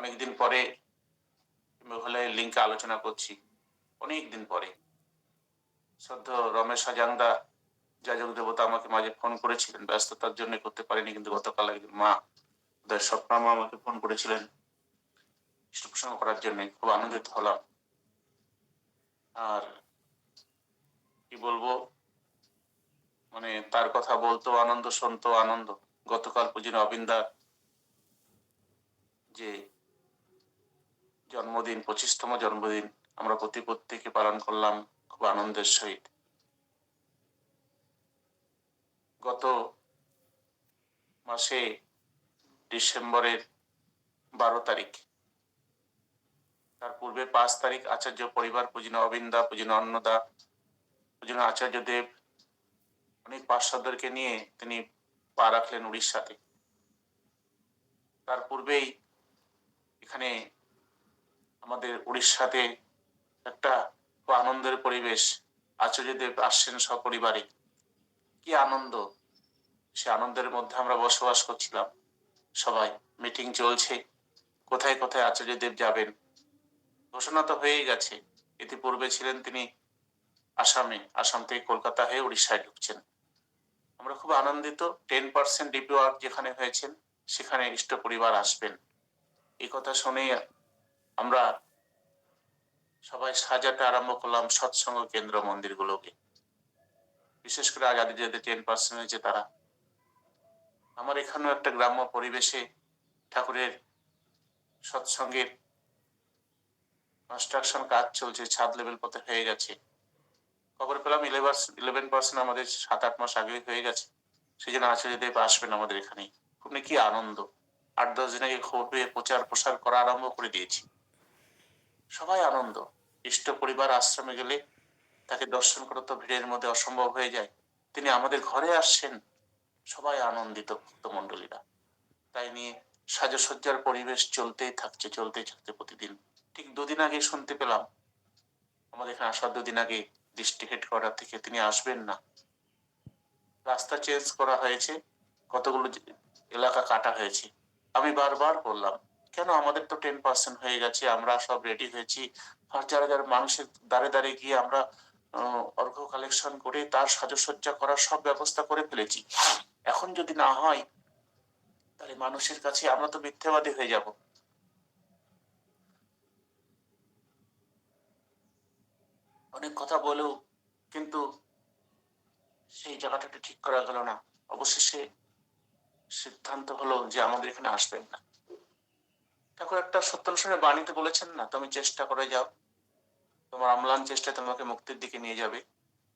অনেকদিন পরে মেঘালয় লিঙ্কে আলোচনা করছি। অনেক দিন পরে। সদ্য রমেশ হাজাংদা যাজক দেবতা আমাকে মাঝে ফোন করেছিলেন। ব্যস্ততার জন্য করতে পারিনি, কিন্তু গতকাল একজন মা স্বপ্না মা আমাকে ফোন করেছিলেন প্রসঙ্গ করার জন্য। খুব আনন্দিত হলাম। আর কি বলব? মানে তার কথা বলতো, আনন্দ শুনতো, আনন্দ। গতকাল পুজিন অবিন্দা যে জন্মদিন, পঁচিশতম জন্মদিন আমরা প্রতি প্রত্যেকে পালন করলাম খুব আনন্দের সহিত। গত মাসে ডিসেম্বরের বারো তারিখ, তার পূর্বে পাঁচ তারিখ আচার্য পরিবার পুজিন অবিন্দা পুজিন অন্নদা পুজিন আচার্য দেব, অনেক পার্শ্বদেরকে নিয়ে তিনি পা রাখলেন উড়িষ্যাতে। তার পূর্বেই এখানে আমাদের উড়িষ্যাতে একটা আনন্দের পরিবেশ, আচার্যদেব আসছেন সপরিবারে। কি আনন্দ! সে আনন্দের মধ্যে আমরা বসবাস করছিলাম। সবাই মিটিং চলছে। কোথায় কোথায় আচার্যদেব যাবেন? ঘোষণা তো হয়েই গেছে। ইতিপূর্বে ছিলেন তিনি আসামে, আসাম থেকে কলকাতা হয়ে উড়িষ্যায় ঢুকছেন। আমরা খুব আনন্দিত। টেন পার্সেন্ট ডিপি ওয়ার্ক যেখানে হয়েছেন, সেখানে ইষ্ট পরিবার আসবেন। এই কথা শুনে আমরা সবাই সাজাতে আরম্ভ করলাম সৎসঙ্গ কেন্দ্র মন্দিরগুলোকে। বিশেষ করে আজাদি যাদের টেন পার্সেন্ট হয়েছে তারা। আমার এখানেও একটা গ্রাম্য পরিবেশে ঠাকুরের সৎসঙ্গের কনস্ট্রাকশন কাজ চলছে, ছাদ লেভেল পথে হয়ে গেছে। খবর পেলাম ইলেভেন পার্সেন্ট আমাদের সাত আট মাস আগে হয়ে গেছে। সেই জন্য আচার্যদেব আসবেন আমাদের এখানে। খুব কি আনন্দ। আট দশ দিন আগে খবর পেয়ে প্রচার প্রসার করা আরম্ভ করে দিয়েছি। সবাই আনন্দ। ইষ্ট পরিবার আশ্রমে গেলে তাকে দর্শন করা তো ভিড়ের মধ্যে অসম্ভব হয়ে যায়। তিনি আমাদের ঘরে আসছেন। সবাই আনন্দিত ভক্ত মন্ডলীরা তাই নিয়ে সাজসজ্জার পরিবেশ চলতেই থাকছে চলতেই থাকছে প্রতিদিন। ঠিক দুদিন আগে শুনতে পেলাম। আমাদের এখানে আসার দুদিন আগে ডিস্ট্রিক্ট হেডকোয়ার্টার থেকে তিনি আসবেন না। রাস্তা চেঞ্জ করা হয়েছে। কতগুলো এলাকা কাটা হয়েছে। আমি বারবার বললাম কেন আমাদের তো টেন পার্সেন্ট হয়ে গেছে? আমরা সব রেডি হয়েছি। হাজার হাজার মানুষের দাঁড়ে দাঁড়িয়ে গিয়ে আমরা অর্ঘ কালেকশন করে তার সাজসজ্জা করার সব ব্যবস্থা করে ফেলেছি। এখন যদি না হয়, তাহলে মানুষের কাছে আমরা তো মিথ্যাবাদী হয়ে যাব। অনেক কথা বলেও কিন্তু সেই জায়গাটা ঠিক করা গেল না। অবশেষে সিদ্ধান্ত হলো যে আমাদের এখানে আসবেন না। ঠাকুর একটা সত্যানুষ্ঠানে বাণীতে বলেছেন না, তুমি চেষ্টা করে যাও। তোমার অম্লান চেষ্টা তোমাকে মুক্তির দিকে নিয়ে যাবে।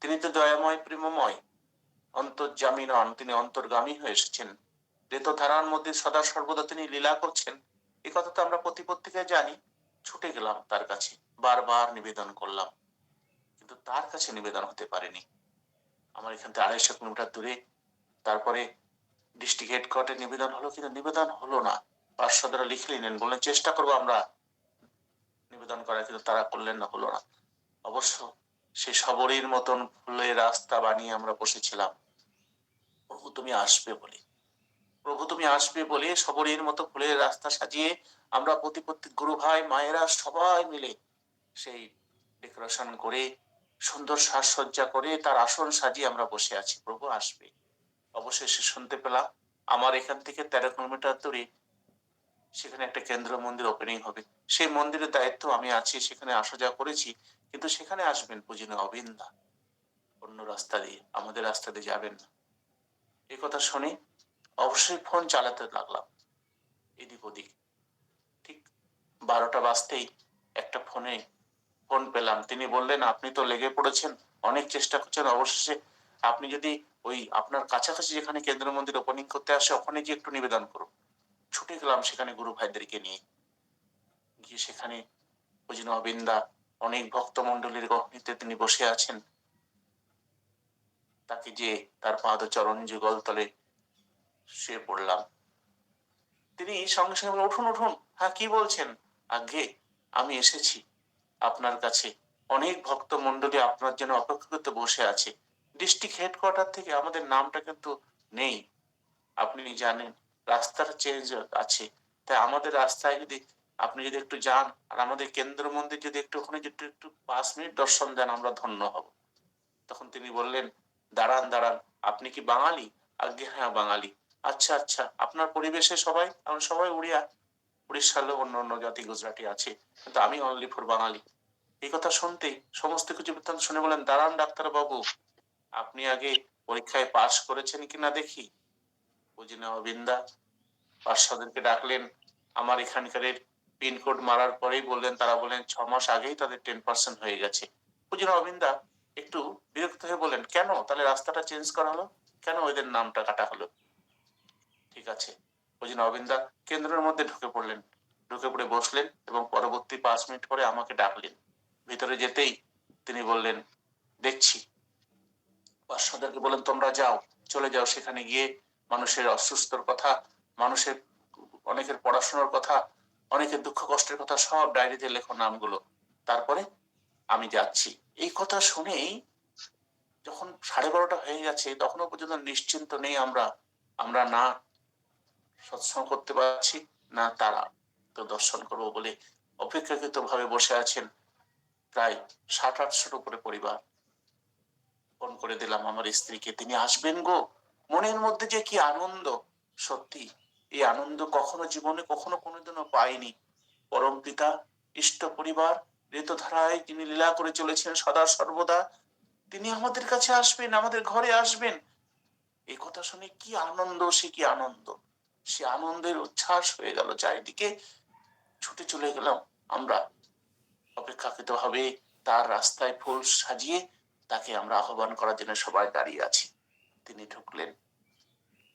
তিনি তো দয়াময়, প্রেমময়, অন্তর্জামী নন। তিনি অন্তর্গামী হয়ে এসেছেন। ধারার মধ্যে সদা সর্বদা তিনি লীলা করছেন। এ কথা তো আমরা প্রতিপত্তিকে জানি। ছুটে গেলাম তার কাছে। বারবার নিবেদন করলাম। কিন্তু তার কাছে নিবেদন হতে পারেনি। আমার এখান থেকে আড়াইশো কিলোমিটার দূরে। তারপরে ডিস্ট্রিক্ট হেডকোয়ার্টার নিবেদন হলো কিন্তু নিবেদন হলো না। পার্শ্বদরা লিখে নিলেন বললেন, চেষ্টা করব আমরা নিবেদন করার, কিন্তু তারা করলেন না, হলো না। অবশ্য সে সবরীর মতন ফুলের রাস্তা বানিয়ে আমরা বসেছিলাম। প্রভু, তুমি আসবে বলে। প্রভু, তুমি আসবে বলে সবরীর মতো ফুলের রাস্তা সাজিয়ে আমরা প্রতিপত্তি, গুরু ভাই, মায়েরা সবাই মিলে সেই ডেকোরেশন করে, সুন্দর সাজসজ্জা করে তার আসন সাজিয়ে আমরা বসে আছি। প্রভু, আসবে। অবশেষে শুনতে পেলাম, আমার এখান থেকে তেরো কিলোমিটার দূরে সেখানে একটা কেন্দ্র মন্দির ওপেনিং হবে। সেই মন্দিরের দায়িত্ব আমি আছি, সেখানে আসা যাওয়া করেছি, কিন্তু সেখানে আসবেন পুজিনে অবিন্দা। অন্য রাস্তা দিয়ে, আমাদের রাস্তা দিয়ে যাবেন না। এই কথা শুনে অবশ্যই ফোন চালাতে লাগলাম, এদিক ওদিক। ঠিক বারোটা বাজতেই একটা ফোনে ফোন পেলাম। তিনি বললেন, আপনি তো লেগে পড়েছেন, অনেক চেষ্টা করছেন। অবশেষে আপনি যদি ওই আপনার কাছাকাছি যেখানে কেন্দ্র মন্দির ওপেনিং করতে আসে, ওখানে গিয়ে একটু নিবেদন করুন। ছুটে গেলাম সেখানে গুরু ভাইদেরকে নিয়ে। গিয়ে সেখানে পুজিন অবিন্দা অনেক ভক্ত মন্ডলীর গহনিতে তিনি বসে আছেন। তাকে যে তার পাদচরণ যুগল তলে শুয়ে পড়লাম। তিনি সঙ্গে সঙ্গে উঠুন উঠুন। হ্যাঁ কি বলছেন? আগে আমি এসেছি। আপনার কাছে অনেক ভক্ত মন্ডলী আপনার জন্য অপেক্ষা করতে বসে আছে। ডিস্ট্রিক্ট হেডকোয়ার্টার থেকে আমাদের নামটা কিন্তু নেই। আপনি জানেন রাস্তার চেঞ্জ আছে। তাই আমাদের রাস্তায় যদি আপনি যদি একটু যান, আর আমাদের কেন্দ্র মন্দির যদি একটু ওখানে যদি একটু পাঁচ মিনিট দর্শন দেন, আমরা ধন্য হব। তখন তিনি বললেন, দাঁড়ান দাঁড়ান, আপনি কি বাঙালি? আজ্ঞে হ্যাঁ বাঙালি। আচ্ছা আচ্ছা আপনার পরিবেশে সবাই আমরা সবাই উড়িয়া, উড়িষ্যার লোক অন্য অন্য জাতি, গুজরাটি আছে, কিন্তু আমি অনলি ফর বাঙালি। এই কথা শুনতেই সমস্ত কিছু বৃত্তান্ত শুনে বলেন দাঁড়ান ডাক্তার বাবু আপনি আগে পরীক্ষায় পাশ করেছেন কিনা দেখি? বুঝি না অবিন্দা পার্শ্বদেরকে ডাকলেন, আমার এখানকার পিনকোড মারার পরেই বললেন, তারা বললেন, ছ মাস আগেই তাদের টেন পার্সেন্ট হয়ে গেছে। একটু বিরক্ত হয়ে বললেন, কেন? তাহলে রাস্তাটা চেঞ্জ করা হলো? কেন ওদের নামটা কাটা হলো? ঠিক আছে। বুঝি না অবিন্দা কেন্দ্রের মধ্যে ঢুকে পড়লেন। ঢুকে পড়ে বসলেন এবং পরবর্তী পাঁচ মিনিট পরে আমাকে ডাকলেন। ভিতরে যেতেই তিনি বললেন, দেখছি। বলেন তোমরা যাও, চলে যাও সেখানে গিয়ে মানুষের অসুস্থর কথা, মানুষের অনেকের পড়াশোনার কথা, অনেকের দুঃখ কষ্টের কথা সব ডায়েরিতে লেখো নামগুলো। তারপরে আমি যাচ্ছি। এই কথা শুনেই যখন সাড়ে বারোটা হয়ে গেছে, তখনও পর্যন্ত নিশ্চিন্ত নেই আমরা আমরা না সৎসঙ্গ করতে পারছি, না তারা তো দর্শন করব বলে অপেক্ষাকৃত ভাবে বসে আছেন প্রায় ষাট আটশোর উপরে পরিবার। ফোন করে দিলাম, আমার স্ত্রীকে, তিনি আসবেন গো? মনের মধ্যে যে কি আনন্দ, সত্যি, এই আনন্দ কখনো জীবনে কখনো কোনোদিনও পাইনি। পরম পিতা, ইষ্ট পরিবার, ঋতধারায় যিনি লীলা করে চলেছেন সদা সর্বদা। তিনি আমাদের কাছে আসবেন, আমাদের ঘরে আসবেন। এই কথা শুনে কি আনন্দ, সে কি আনন্দ। সে আনন্দের উচ্ছ্বাস হয়ে গেল, চারিদিকে ছুটে চলে গেলাম আমরা। অপেক্ষাকৃত ভাবে তার রাস্তায় ফুল সাজিয়ে তাকে আমরা আহ্বান করার জন্য সবাই দাঁড়িয়ে আছি। তিনি ঢুকলেন।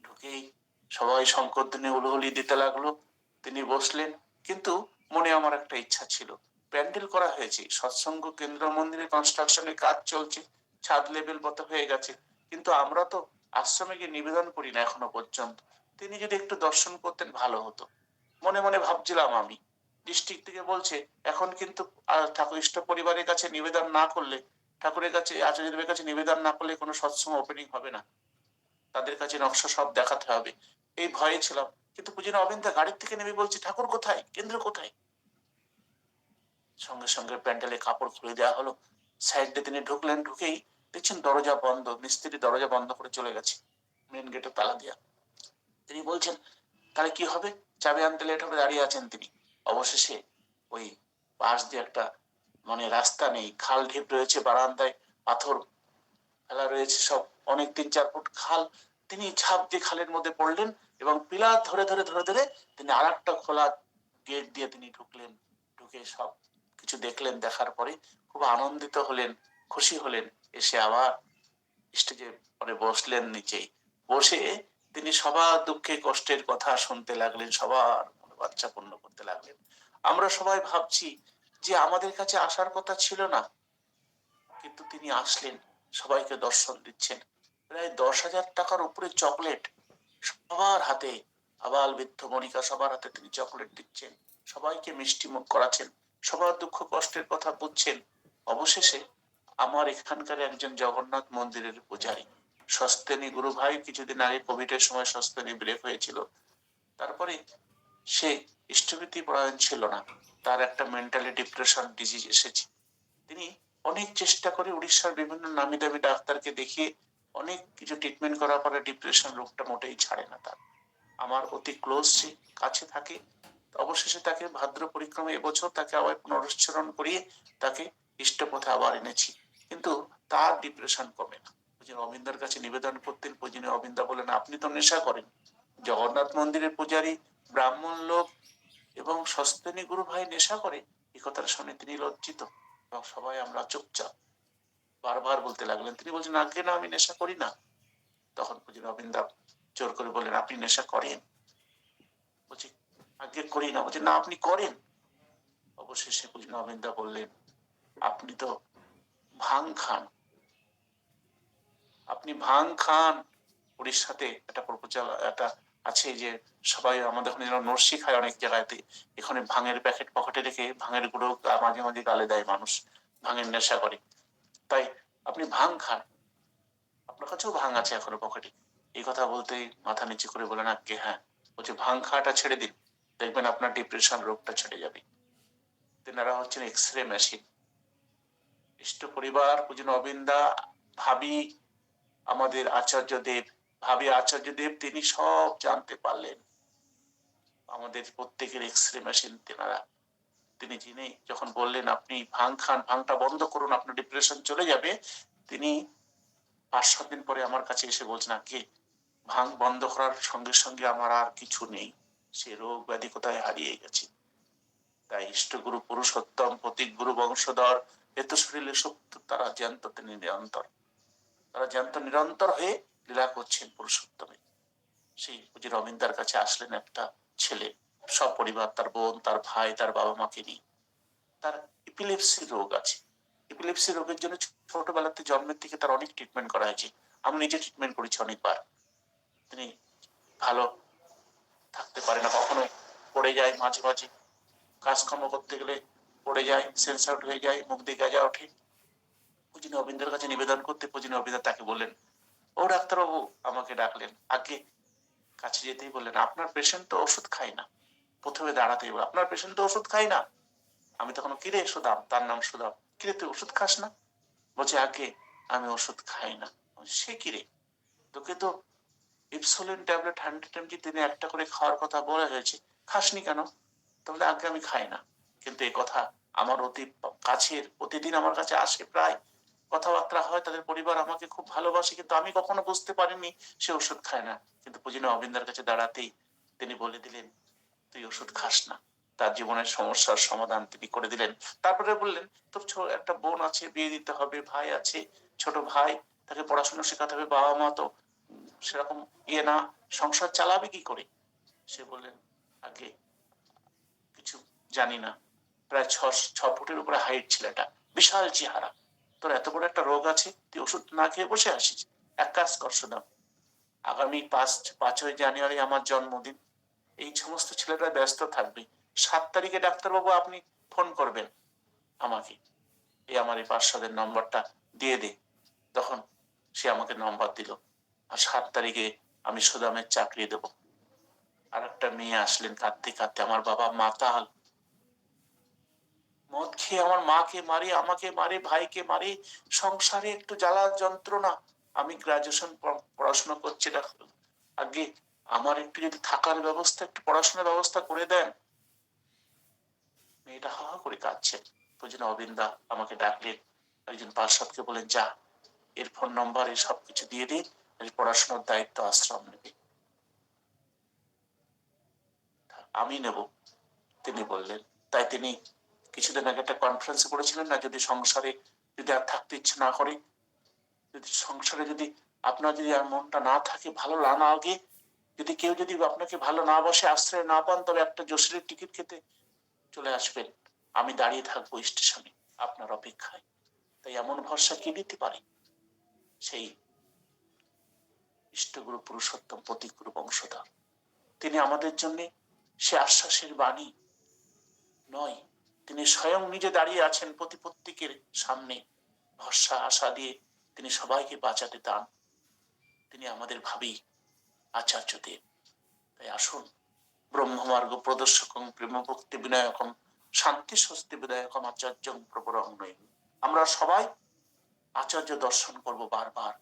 ঢুকেই সবাই শঙ্করদিনে উলহলি দিতে লাগল। তিনি বসলেন, কিন্তু মনে আমার একটা ইচ্ছা ছিল। প্যান্ডেল করা হয়েছে। সৎসঙ্গ কেন্দ্র মন্দিরের কনস্ট্রাকশনের কাজ চলছে। ছাদ লেভেল মতো হয়ে গেছে। কিন্তু আমরা তো আশ্রমে গিয়ে নিবেদন করি না এখনও পর্যন্ত। তিনি যদি একটু দর্শন করতেন ভালো হতো। মনে মনে ভাবছিলাম আমি। ডিস্ট্রিক্ট থেকে বলছে, এখন কিন্তু ঠাকুর ইষ্ট পরিবারের কাছে নিবেদন না করলে ঠাকুরের কাছে, আচার্যদেবের কাছে নিবেদন না করলে কোনো সৎসঙ্গ ওপেনিং হবে না। তাদের কাছে নকশা সব দেখাতে হবে। এই ভয়ে ছিলাম। কিন্তু পুজিনা অবিন্দা গাড়ির থেকে নেমে বলছে, ঠাকুর কোথায়? কেন্দ্র কোথায়? সঙ্গে সঙ্গে প্যান্ডেলে কাপড় খুলে দেওয়া হলো। সাইডে তিনি ঢুকলেন, ঢুকেই দেখছেন দরজা বন্ধ। মিস্ত্রি দরজা বন্ধ করে চলে গেছে। মেন গেটে তালা দিয়া। তিনি বলছেন, তাহলে কি হবে? চাবি আনতে লেট হবে, দাঁড়িয়ে আছেন তিনি। অবশেষে ওই পাশ দিয়ে একটা মানে রাস্তা নেই, খাল ঢিপ রয়েছে, বারান্দায় পাথর ফেলা রয়েছে সব। অনেক তিন চার ফুট খাল। তিনি ঝাঁপ দিয়ে খালের মধ্যে পড়লেন এবং পিলার ধরে ধরে ধরে ধরে তিনি আর একটা খোলা গেট দিয়ে তিনি ঢুকলেন। ঢুকে সব কিছু দেখলেন, দেখার পরে খুব আনন্দিত হলেন, খুশি হলেন। এসে আবার স্টেজে পরে বসলেন নিচেই। বসে তিনি সবার দুঃখে কষ্টের কথা শুনতে লাগলেন, সবার বাচ্চা পূর্ণ করতে লাগলেন। আমরা সবাই ভাবছি যে আমাদের কাছে আসার কথা ছিল না, কিন্তু তিনি আসলেন, সবাইকে দর্শন দিচ্ছেন। প্রায় দশ হাজার টাকার উপরে চকলেট সবার হাতে, আবাল বৃদ্ধ মনিকা সবার হাতে তিনি চকলেট দিচ্ছেন। সবাইকে মিষ্টি মুখ করাচ্ছেন, সবার দুঃখ কষ্টের কথা বুঝছেন। অবশেষে আমার এখানকার একজন জগন্নাথ মন্দিরের পূজারী, সস্তেনী গুরু ভাই কিছুদিন আগে কোভিড এর সময় সস্তেনী ব্রেক হয়েছিল। তারপরে সে ইষ্টভীতি পরায়ণ ছিল না। তার একটা মেন্টালি ডিপ্রেশন ডিজিজ এসেছে। তিনি অনেক চেষ্টা করে উড়িষ্যার বিভিন্ন নামি দামি ডাক্তারকে দেখিয়ে অনেক কিছু ট্রিটমেন্ট করার পরে ডিপ্রেশন রোগটা মোটেই ছাড়ে না তার। আমার অতি ক্লোজ সে, কাছে থাকে। অবশেষে তাকে ভাদ্র পরিক্রমা এবছর তাকে আবার পুনরুচ্চারণ করিয়ে তাকে ইষ্টপথে আবার এনেছি। কিন্তু তার ডিপ্রেশন কমে না। অবিন্দার কাছে নিবেদন করতেন পূজনী অবিন্দা বলেন, আপনি তো নেশা করেন। জগন্নাথ মন্দিরের পূজারী, ব্রাহ্মণ লোক এবং সস্তেনী গুরু ভাই নেশা করে এই কথাটা শুনে তিনি লজ্জিত এবং সবাই আমরা চুপচাপ বারবার বলতে লাগলেন, তিনি বলছেন আগে না আমি নেশা করি না? তখন পূজনী অবিন্দা জোর করে বললেন, আপনি নেশা করেন। বলছি, আগে করি না। বলছে, না, আপনি করেন। অবশেষে পূজনী অবিন্দা বললেন, আপনি তো ভাং খান। আপনি ভাং খান। উড়িষ্যাতে একটা প্রপোজাল একটা আছে যে সবাই আমাদের ওখানে যেন নরসি খায় অনেক জায়গাতে, এখানে ভাঙের প্যাকেট পকেটে রেখে ভাঙের গুঁড়ো মাঝে মাঝে গালে দেয় মানুষ, ভাঙের নেশা করে। তাই আপনি ভাং খান। আপনার কাছেও ভাং আছে এখনও পকেটে। এই কথা বলতে মাথা নিচু করে বলেন আগে হ্যাঁ। বলছে, ভাং খাওয়াটা ছেড়ে দিন। দেখবেন আপনার ডিপ্রেশন রোগটা ছেড়ে যাবে। তেনারা হচ্ছেন এক্স রে মেশিন ইষ্ট পরিবার পূজন অবিন্দা ভাবি, আমাদের আচার্য দেব ভাবি, আচার্য দেব, তিনি সব জানতে পারলেন। আমাদের প্রত্যেকের এক্স রে মেশিন তেনারা। তিনি যিনি যখন বললেন, আপনি ভাং খান, ভাংটা বন্ধ করুন, আপনার ডিপ্রেশন চলে যাবে, তিনি পাঁচ, সাত দিন পরে আমার কাছে এসে বলছেন কে ভাং বন্ধ করার সঙ্গে সঙ্গে আমার আর কিছু নেই। সে রোগ ব্যাধি কোথায় হারিয়ে গেছে? তাই ইষ্টগুরু, পুরুষোত্তম প্রতীক গুরু, বংশধর, এত শরীরে সত্য তারা জ্যান্ত, তিনি নিরন্তর। তারা জ্যান্ত, নিরন্তর হয়ে লীলা করছেন পুরুষোত্তমে। সেই পুঁজি রবীন্দ্রার কাছে আসলেন একটা ছেলে সব পরিবার তার বোন, তার ভাই, তার বাবা মাকে নিয়ে। তার ইপিলেপসি রোগ আছে। ইপিলেপসি রোগের জন্য ছোটবেলাতে জন্মের থেকে তার অনেক ট্রিটমেন্ট করা হয়েছে। আমি নিজে ট্রিটমেন্ট করেছি অনেকবার। তিনি ভালো থাকতে পারে না কখনো পড়ে যায় মাঝে মাঝে। কাজকর্ম করতে গেলে পড়ে যায় সেন্স আউট হয়ে যায়, মুখ দিয়ে গাজা ওঠে। পুজিন অবিন্দের কাছে নিবেদন করতে পুজিন অবিন্দা তাকে বললেন ও ডাক্তারবাবু আমাকে ডাকলেন। আগে কাছে যেতেই বললেন, আপনার পেশেন্ট তো ওষুধ খায় না। প্রথমে দাঁড়াতেই বল আপনার পেশেন্ট তো ওষুধ খায় না। আমি তখন, কিরে সুদাম? তার নাম সুদাম। কিরে তুই ওষুধ খাস না? বলছে, আগে আমি ওষুধ খাই না। সে কিরে তোকে তো ইপসোলিন ট্যাবলেট হান্ড্রেড এমজি দিনে একটা করে খাওয়ার কথা বলা হয়েছে। খাসনি কেন? তাহলে আগে আমি খাই না। কিন্তু এই কথা আমার অতি কাছের, প্রতিদিন আমার কাছে আসে প্রায় কথাবার্তা হয়, তাদের পরিবার আমাকে খুব ভালোবাসে, কিন্তু আমি কখনো বুঝতে পারিনি সে ওষুধ খায় না। কিন্তু পুজিনা অবিন্দার কাছে দাঁড়াতেই তিনি বলে দিলেন, তুই ওষুধ খাস না। তার জীবনের সমস্যার সমাধান তিনি করে দিলেন। তারপরে বললেন, তোর একটা বোন আছে, বিয়ে দিতে হবে, ভাই আছে, ছোট ভাই, তাকে পড়াশোনা শেখাতে হবে, বাবা মা তো সেরকম ইয়ে না, সংসার চালাবে কি করে? সে বললেন, আগে কিছু জানি না। প্রায় ছ ছ ফুটের উপরে হাইট ছেলেটা বিশাল চেহারা। তোর এত বড় একটা রোগ আছে, তুই ওষুধ না খেয়ে বসে আসিস এক কাজ কর শোনাম আগামী পাঁচ, পাঁচই জানুয়ারি আমার জন্মদিন। এই সমস্ত ছেলেরা ব্যস্ত থাকবে। সাত তারিখে ডাক্তারবাবু আপনি ফোন করবেন আমাকে। এই আমার এই পার্শ্বদের নম্বরটা দিয়ে দে। তখন সে আমাকে নম্বর দিল। আর সাত তারিখে আমি সুদামের চাকরি দেব। আর একটা মেয়ে আসলেন কাঁদতে কাঁদতে। আমার বাবা মাতাল। মদ খেয়ে আমার মাকে মারে, আমাকে মারে, ভাইকে মারে, সংসারে একটু জ্বালা যন্ত্রণা। আমি গ্রাজুয়েশন পড়াশোনা করছি না আগে আমার একটু যদি থাকার ব্যবস্থা, একটু পড়াশোনার ব্যবস্থা করে দেন। মেয়েটা হা করে কাঁদছে। বুঝলেন অবিন্দা, আমাকে ডাকলেন। একজন পার্শ্বদকে বলেন যা, এর ফোন নম্বর এর সবকিছু দিয়ে দিন পড়াশোনার দায়িত্ব আশ্রম নেবে। আমি নেব। তিনি বললেন, তাই তিনি কিছুদিন আগে একটা কনফারেন্সে করেছিলেন না, যদি সংসারে যদি আর থাকতে ইচ্ছে না করে, যদি সংসারে যদি আপনার যদি আর মনটা না থাকে, ভালো না লাগে যদি কেউ যদি আপনাকে ভালো না বসে, আশ্রয় না পান, তবে একটা জসিলের টিকিট খেতে চলে আসবেন। আমি দাঁড়িয়ে থাকব স্টেশনে আপনার অপেক্ষায়। তাই এমন ভরসা কি দিতে পারে? সেই ইষ্টগুরু পুরুষোত্তম প্রতিগুরু বংশধর। তিনি আমাদের জন্য সে আশ্বাসের বাণী নয় তিনি স্বয়ং নিজে দাঁড়িয়ে আছেন প্রতি প্রত্যেকের সামনে। ভরসা, আশা দিয়ে তিনি সবাইকে বাঁচাতে দান তিনি আমাদের ভাবি আচার্য দেব তাই আসুন, ব্রহ্মমার্গ প্রদর্শকম প্রেম ভক্তি বিনায়কম শান্তি স্বস্তি বিধায়কম আচার্য প্রবরং নয় আমরা সবাই আচার্য দর্শন করব বারবার।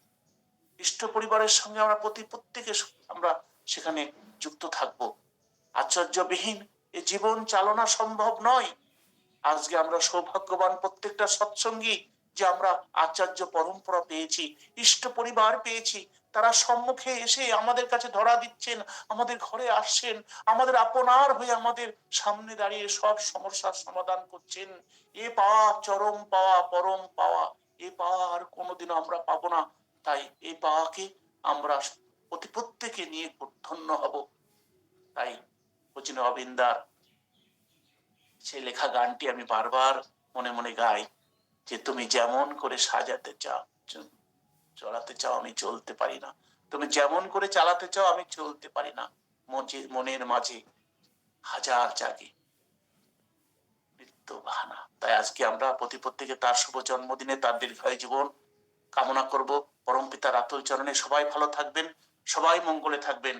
ইষ্ট পরিবারের সঙ্গে আমরা প্রতি প্রত্যেকে আমরা সেখানে যুক্ত থাকব। আচার্যবিহীন এ জীবন চালনা সম্ভব নয়। আজকে আমরা সৌভাগ্যবান প্রত্যেকটা সৎসঙ্গী যে আমরা আচার্য পরম্পরা পেয়েছি, ইষ্ট পরিবার পেয়েছি, তারা সম্মুখে এসে আমাদের কাছে ধরা দিচ্ছেন, আমাদের ঘরে আসছেন, আমাদের আপনার হয়ে আমাদের সামনে দাঁড়িয়ে সব সমস্যার সমাধান করছেন। এ পাওয়া চরম পাওয়া, পরম পাওয়া, এ পাওয়া আর কোনোদিন আমরা পাবো না। তাই এই পাওয়াকে আমরা অতি প্রত্যেকে নিয়ে ধন্য হব। তাই হচ্ছেন অবিন্দার সেই লেখা গানটি আমি বারবার মনে মনে গাই যে তুমি যেমন করে সাজাতে চাও চলাতে চাও আমি চলতে পারি না। তুমি যেমন করে চালাতে চাও আমি চলতে পারি না। মনের মাঝে হাজার জাগে মৃত্যু বাহানা। তাই আজকে আমরা প্রতি প্রত্যেকে তার শুভ জন্মদিনে তার দীর্ঘায়ু জীবন কামনা করব। পরম পিতার আতুল চরণে সবাই ভালো থাকবেন, সবাই মঙ্গলে থাকবেন।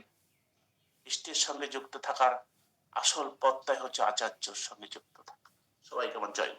ইষ্টের সঙ্গে যুক্ত থাকার আসল পথটাই হচ্ছে আচার্যর সঙ্গে যুক্ত থাকা সবাই কেমন জয়।